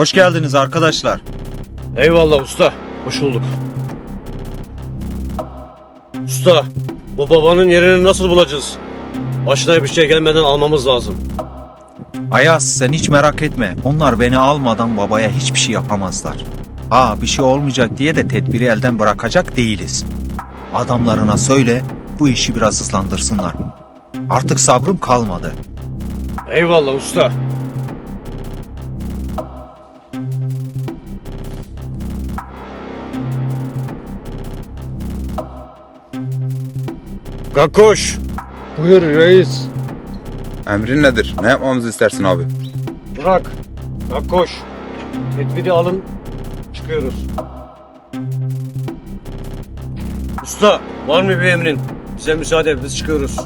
Hoş geldiniz arkadaşlar. Eyvallah usta. Hoş bulduk. Usta, bu babanın yerini nasıl bulacağız? Başına bir şey gelmeden almamız lazım. Ayaz sen hiç merak etme. Onlar beni almadan babaya hiçbir şey yapamazlar. Ha bir şey olmayacak diye de tedbiri elden bırakacak değiliz. Adamlarına söyle bu işi biraz hızlandırsınlar. Artık sabrım kalmadı. Eyvallah usta. Kakkoş. Buyur reis. Emrin nedir? Ne yapmamızı istersin abi? Bırak. Kakkoş. Tedbiri alın. Çıkıyoruz. Usta, var mı bir emrin? Bize müsaade, biz çıkıyoruz.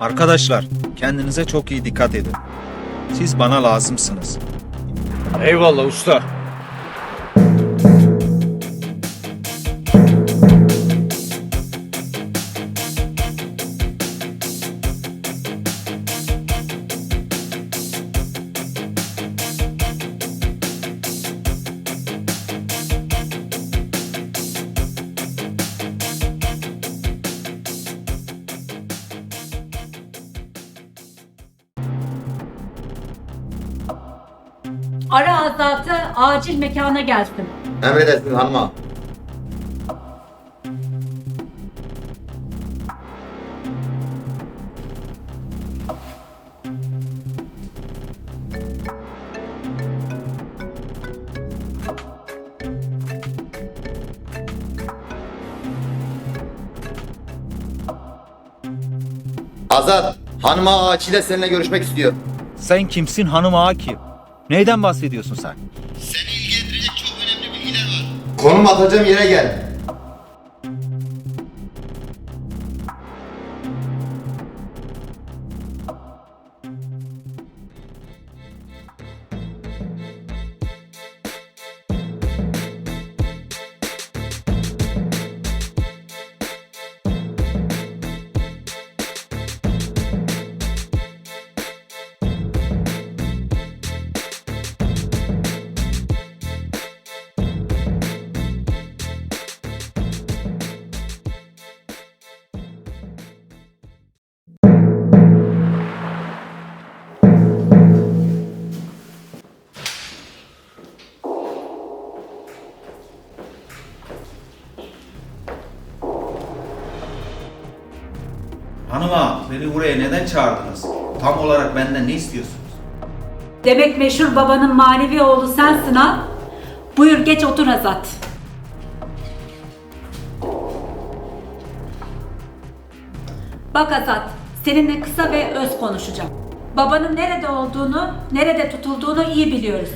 Arkadaşlar kendinize çok iyi dikkat edin. Siz bana lazımsınız. Eyvallah usta. Ara Azat'ı acil mekana gelsin. Emredersin hanıma. Azat, hanıma acile seninle görüşmek istiyor. Sen kimsin hanım ağa kim? Neyden bahsediyorsun sen? Seni ilgilendirecek çok önemli bilgiler var. Konum atacağım yere gel. Buraya neden çağırdınız? Tam olarak benden ne istiyorsunuz? Demek meşhur babanın manevi oğlu sensin ha? Buyur geç otur Azat. Bak Azat, seninle kısa ve öz konuşacağım. Babanın nerede olduğunu, nerede tutulduğunu iyi biliyoruz.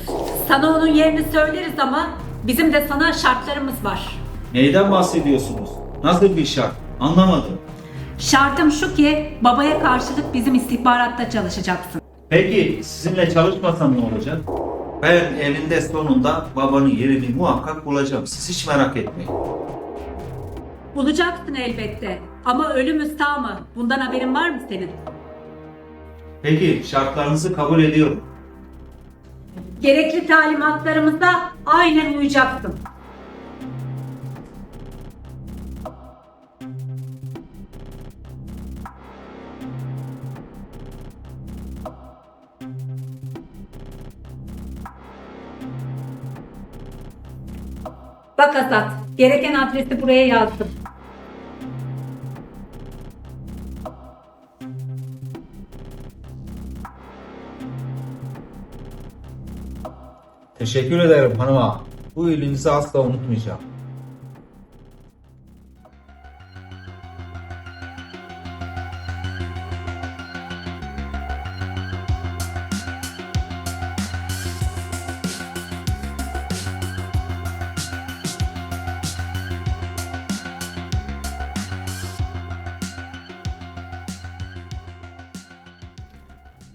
Sana onun yerini söyleriz ama bizim de sana şartlarımız var. Neyden bahsediyorsunuz? Nasıl bir şart? Anlamadım. Şartım şu ki babaya karşılık bizim istihbaratta çalışacaksın. Peki sizinle çalışmasam ne olacak? Ben elinde sonunda babanın yerini muhakkak bulacağım. Siz hiç merak etmeyin. Bulacaksın elbette. Ama ölümü sağ mı? Bundan haberin var mı senin? Peki şartlarınızı kabul ediyorum. Gerekli talimatlarımıza aynen uyacaksın. Bak Azat, gereken adresi buraya yazdım. Teşekkür ederim hanım ağa. Bu iyiliğinizi asla unutmayacağım.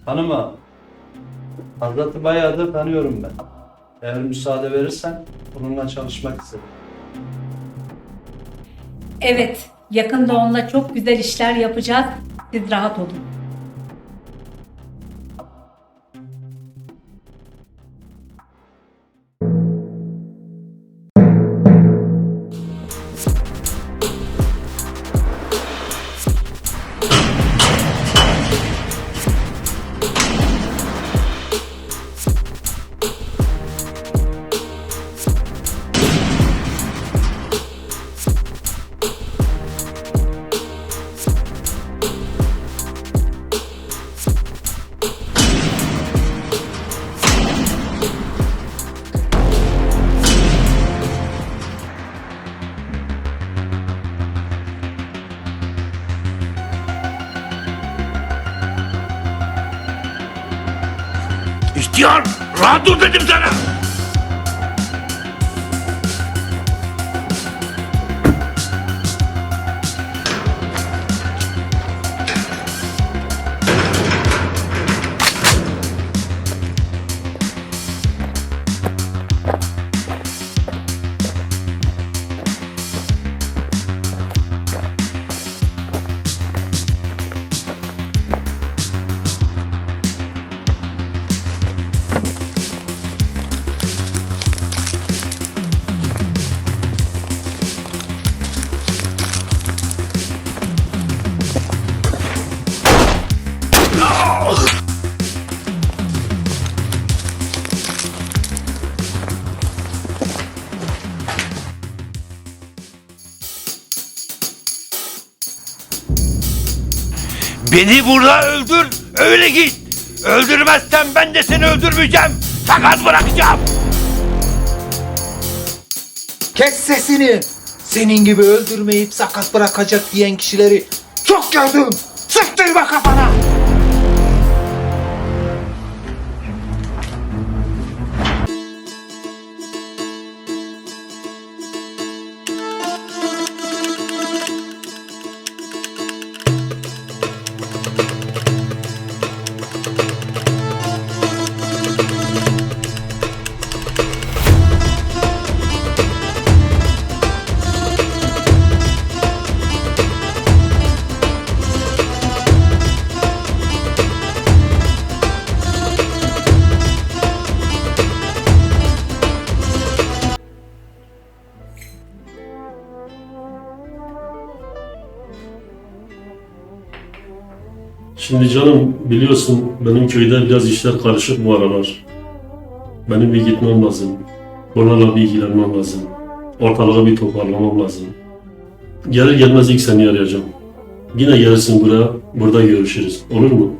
Hanıma. Hazreti bayağıdır tanıyorum ben. Eğer müsaade verirsen onunla çalışmak istedim. Evet, yakında onunla çok güzel işler yapacağız. Siz rahat olun. İhtiyar rahat dur dedim sana. Beni burada öldür, öyle git. Öldürmezsen ben de seni öldürmeyeceğim. Sakat bırakacağım. Kes sesini. Senin gibi öldürmeyip sakat bırakacak diyen kişileri çok gördüm. Şimdi canım biliyorsun benim köyde biraz işler karışık bu aralar. Benim bir gitmem lazım. Oralarla bir ilgilenmem lazım. Ortalığı bir toparlamam lazım. Gelir gelmez ilk seni arayacağım. Yine gelirsin buraya, burada görüşürüz. Olur mu?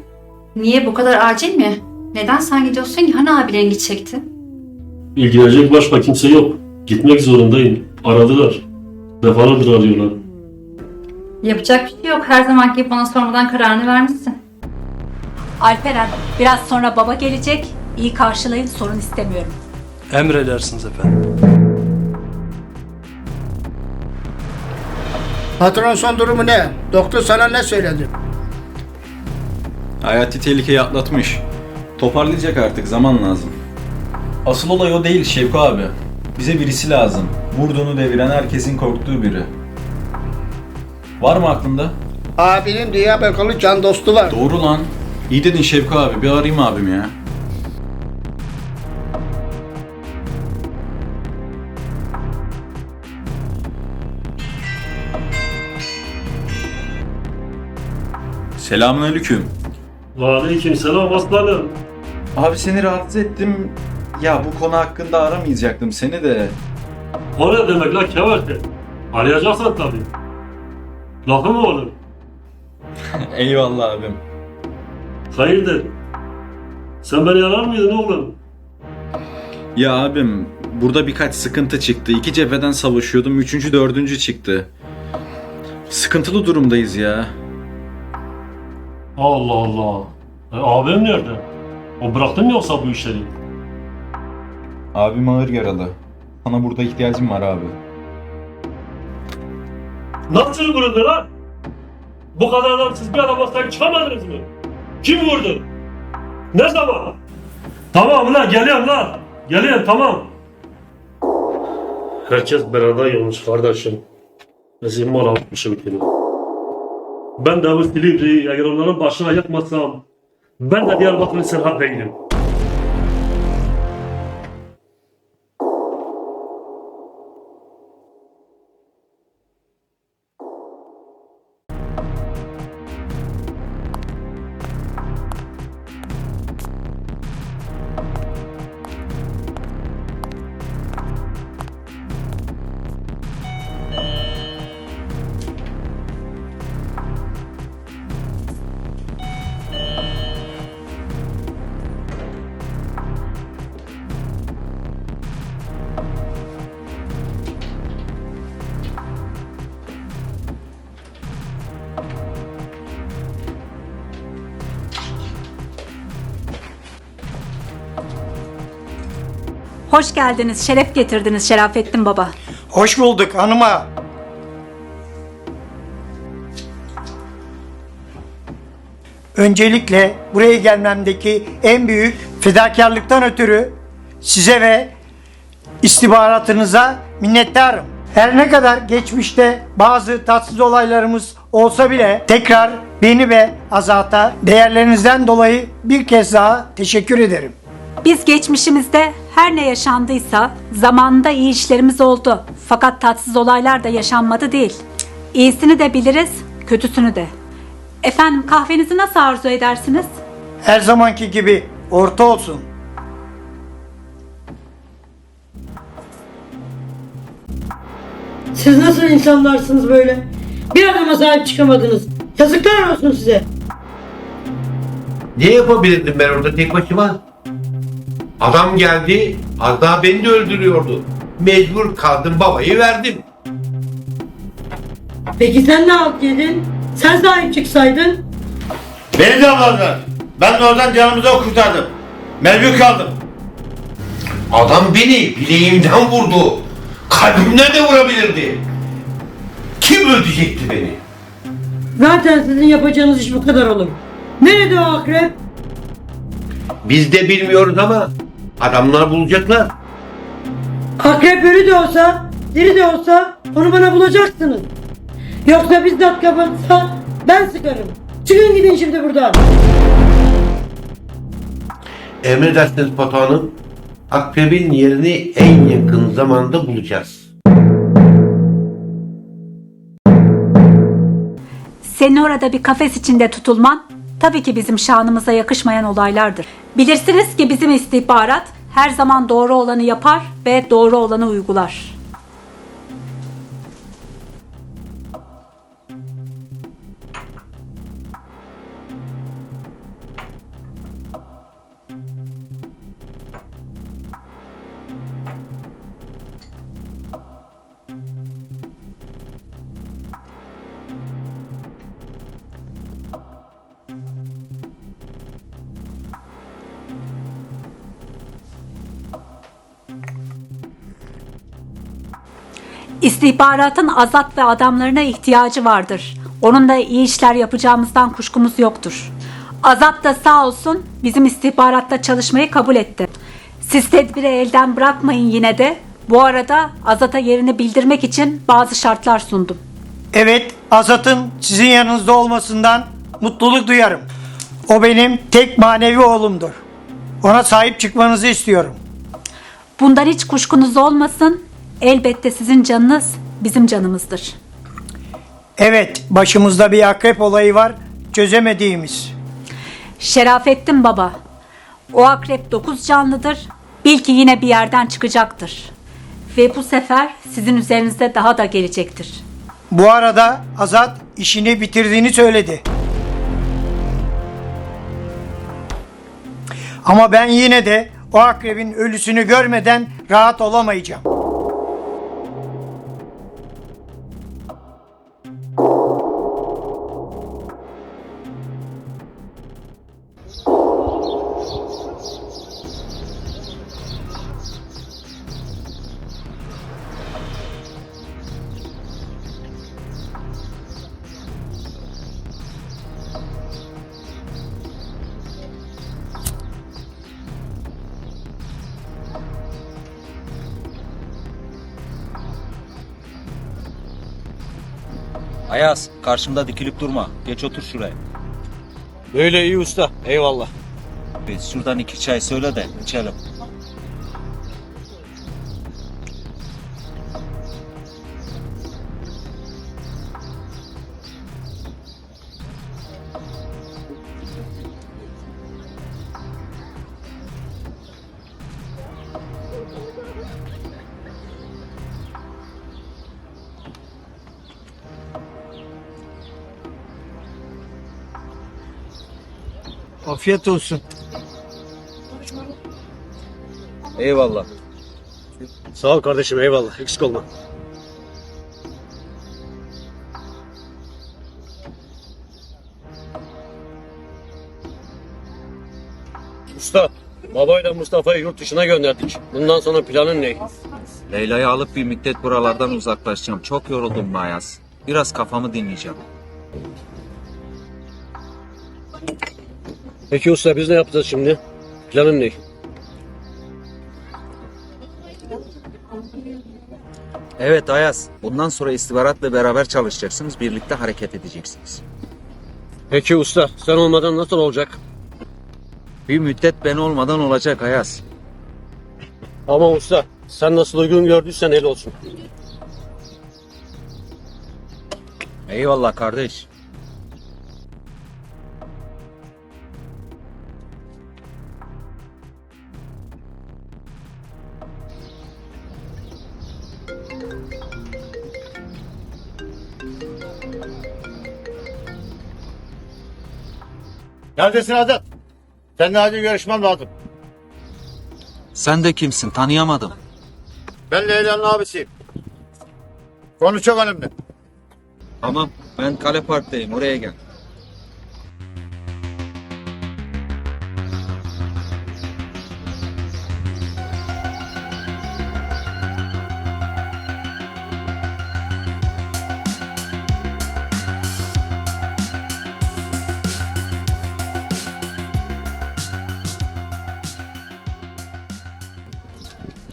Niye bu kadar acil mi? Neden sen gidiyorsun ki? Hani abilerin gidecekti? İlgilenecek başka kimse yok. Gitmek zorundayım. Aradılar. Defalardır arıyorlar. Yapacak bir şey yok. Her zamanki bana sormadan kararını vermişsin. Alperen biraz sonra baba gelecek. İyi karşılayın sorun istemiyorum. Emredersiniz efendim. Patron son durumu ne? Doktor sana ne söyledi? Hayati tehlikeyi atlatmış. Toparlayacak artık zaman lazım. Asıl olay o değil Şevko abi. Bize birisi lazım. Vurduğunu deviren herkesin korktuğu biri. Var mı aklında? Abinin Diyarbakırlı can dostu var. Doğru lan. İyi dedin Şevko abi. Bir arayayım abim ya. Selamünaleyküm. Aleyküm selam aslanım. Abi seni rahatsız ettim. Ya bu konu hakkında aramayacaktım seni de. O ne demek la Kemal? Arayacaksan tabii. Lafı mı olur? Eyvallah abim. Hayırdır? Sen beni arar mıydın oğlum? Ya abim burada birkaç sıkıntı çıktı. İki cepheden savaşıyordum. Üçüncü, dördüncü çıktı. Sıkıntılı durumdayız ya. Allah Allah. E, abim nerede? O bıraktı mı yoksa bu işleri? Abim ağır yaralı. Sana burada ihtiyacım var abi. Nasıl vuruldu lan? Bu kadar adamsız bir adama sahip çıkamadınız mı? Kim vurdu? Ne zaman? Tamam lan geliyorum lan. Geliyorum tamam. Herkes beraber yanlış kardeşim. Bizim mal atmışım seni. Ben de bu Silivri'yi eğer onların başına yakmasam ben de Diyarbakır'ın Serhat değilim. Hoş geldiniz, şeref getirdiniz Şerafettin Baba. Hoş bulduk hanıma. Öncelikle buraya gelmemdeki en büyük fedakarlıktan ötürü size ve istihbaratınıza minnettarım. Her ne kadar geçmişte bazı tatsız olaylarımız olsa bile tekrar beni ve Azat'a değerlerinizden dolayı bir kez daha teşekkür ederim. Biz geçmişimizde her ne yaşandıysa zamanında iyi işlerimiz oldu. Fakat tatsız olaylar da yaşanmadı değil. İyisini de biliriz, kötüsünü de. Efendim kahvenizi nasıl arzu edersiniz? Her zamanki gibi orta olsun. Siz nasıl insanlarsınız böyle? Bir adama sahip çıkamadınız. Yazıklar olsun size. Ne yapabilirdim ben orada tek başıma? Adam geldi, az daha beni de öldürüyordu. Mecbur kaldım babayı verdim. Peki sen ne halt yedin? Sen sahip çıksaydın. Beni de avladılar. Ben de oradan canımızı kurtardım. Mecbur kaldım. Adam beni bileğimden vurdu. Kalbimden de vurabilirdi. Kim öldürecekti beni? Zaten sizin yapacağınız iş bu kadar olur. Nerede o akrep? Biz de bilmiyoruz ama adamlar bulacaklar. Akrep ölü de olsa, diri de olsa onu bana bulacaksınız. Yoksa bizzat kapatsa ben sıkarım. Çıkın gidin şimdi buradan. Emredersiniz Batuhan'ım. Akrebin yerini en yakın zamanda bulacağız. Senin orada bir kafes içinde tutulman tabii ki bizim şanımıza yakışmayan olaylardır. Bilirsiniz ki bizim istihbarat her zaman doğru olanı yapar ve doğru olanı uygular. İstihbaratın Azat ve adamlarına ihtiyacı vardır. Onunla iyi işler yapacağımızdan kuşkumuz yoktur. Azat da sağ olsun bizim istihbaratta çalışmayı kabul etti. Siz tedbiri elden bırakmayın yine de. Bu arada Azat'a yerini bildirmek için bazı şartlar sundum. Evet, Azat'ın sizin yanınızda olmasından mutluluk duyarım. O benim tek manevi oğlumdur. Ona sahip çıkmanızı istiyorum. Bundan hiç kuşkunuz olmasın. Elbette sizin canınız bizim canımızdır. Evet, başımızda bir akrep olayı var, çözemediğimiz. Şerafettin baba. O akrep dokuz canlıdır. Bil ki yine bir yerden çıkacaktır. Ve bu sefer sizin üzerinizde daha da gelecektir. Bu arada Azat işini bitirdiğini söyledi. Ama ben yine de o akrebin ölüsünü görmeden rahat olamayacağım. Ayaz karşımda dikilip durma. Geç otur şuraya. Böyle iyi usta. Eyvallah. Biz şuradan iki çay söyle de içelim. Afiyet olsun. Eyvallah. Sağ ol kardeşim eyvallah. Eksik olma. Usta Babayla Mustafa'yı yurt dışına gönderdik. Bundan sonra planın ne? Leyla'yı alıp bir müddet buralardan uzaklaşacağım. Çok yoruldum be Ayaz. Biraz kafamı dinleyeceğim. Peki usta biz ne yapacağız şimdi? Planın ne? Evet Ayaz. Bundan sonra istihbaratla beraber çalışacaksınız. Birlikte hareket edeceksiniz. Peki usta sen olmadan nasıl olacak? Bir müddet ben olmadan olacak Ayaz. Ama usta sen nasıl uygun gördüysen el olsun. Eyvallah kardeş. Neredesin Azat? Seninle acil görüşmem lazım. Sen de kimsin? Tanıyamadım. Ben Leyla'nın abisiyim. Konu çok önemli. Tamam. Ben Kale Park'tayım. Oraya gel.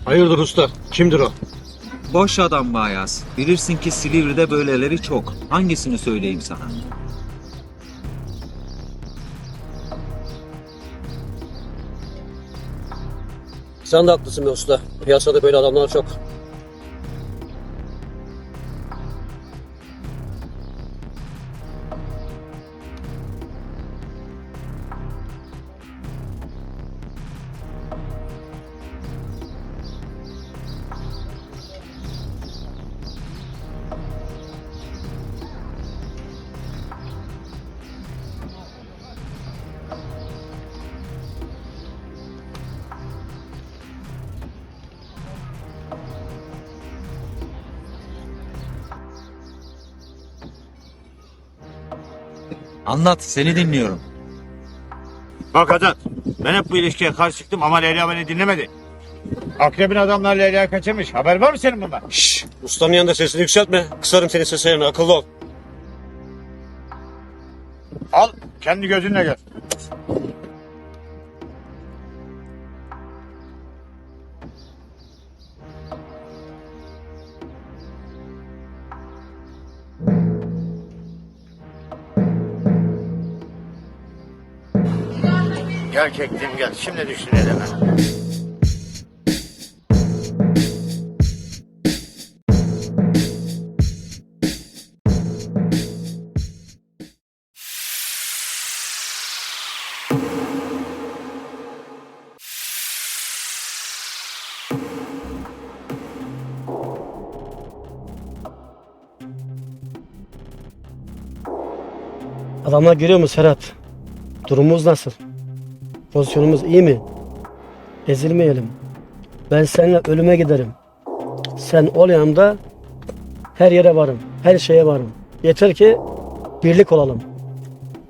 Hayırdır usta? Kimdir o? Boş adam be Ayaz. Bilirsin ki Silivri'de böyleleri çok. Hangisini söyleyeyim sana? Sen de haklısın be usta. Piyasada böyle adamlar çok. Anlat. Seni dinliyorum. Bak Azat, ben hep bu ilişkiye karşı çıktım ama Leyla beni dinlemedi. Akrebin adamlar Leyla'yı kaçırmış. Haber var mı senin bundan? Şşş! Ustanın yanında sesini yükseltme. Kısarım senin seslerini akıllı ol. Al, kendi gözünle gör. Gel kektim gel. Şimdi düşünelim. Adamlar görüyor mu Serhat? Durumumuz nasıl? Pozisyonumuz iyi mi? Ezilmeyelim. Ben seninle ölüme giderim. Sen ol yanımda her yere varım. Her şeye varım. Yeter ki birlik olalım.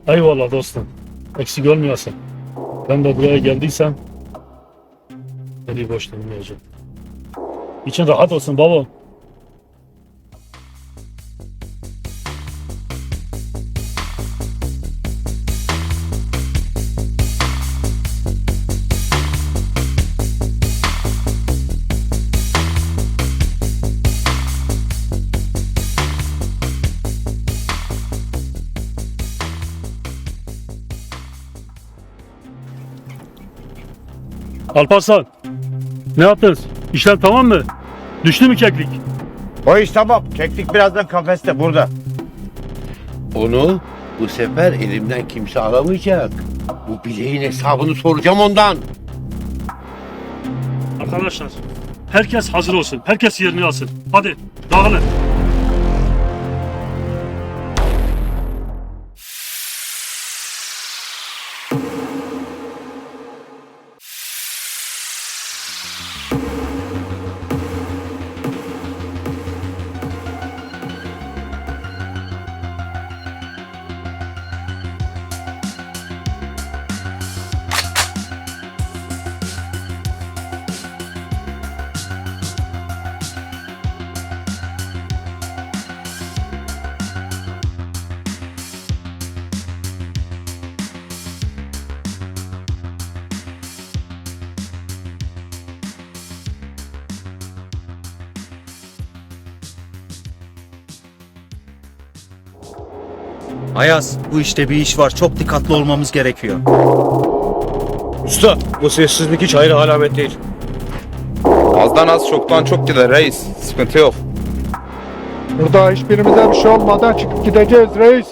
Eyvallah dostum. Eksik olmayasın. Ben de buraya geldiysem beni boş durmayacağım. İçin rahat olsun baba. Alparslan. Ne yaptınız? İşlem tamam mı? Düştü mü keklik? O iş tamam. Keklik birazdan kafeste burada. Onu bu sefer elimden kimse alamayacak. Bu bileğin hesabını soracağım ondan. Arkadaşlar. Herkes hazır olsun. Herkes yerini alsın. Hadi dağılın. Ayaz bu işte bir iş var. Çok dikkatli olmamız gerekiyor. Usta bu sessizlik hiç hayır alamet değil. Azdan az çoktan çok gider reis. Sıkıntı yok. Burada hiçbirimize bir şey olmadan çıkıp gideceğiz reis.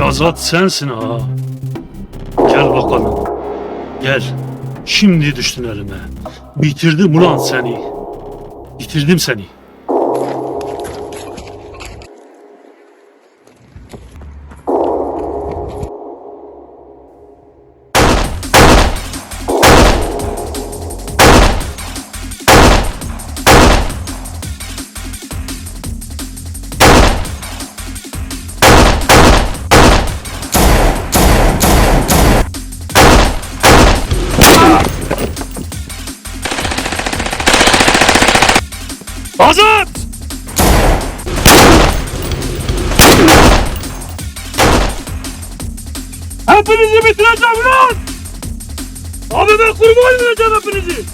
Azat sensin ha. Gel bakalım. Gel. Şimdi düştün elime. Bitirdim ulan seni. Bitirdim seni. Hepinizi!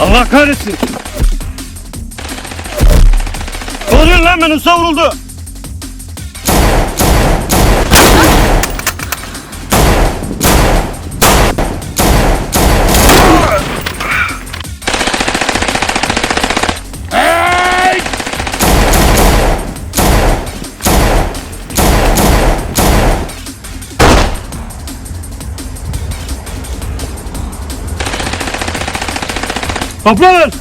Allah kahretsin! Koruyun lan beni savruldu! Toplanın!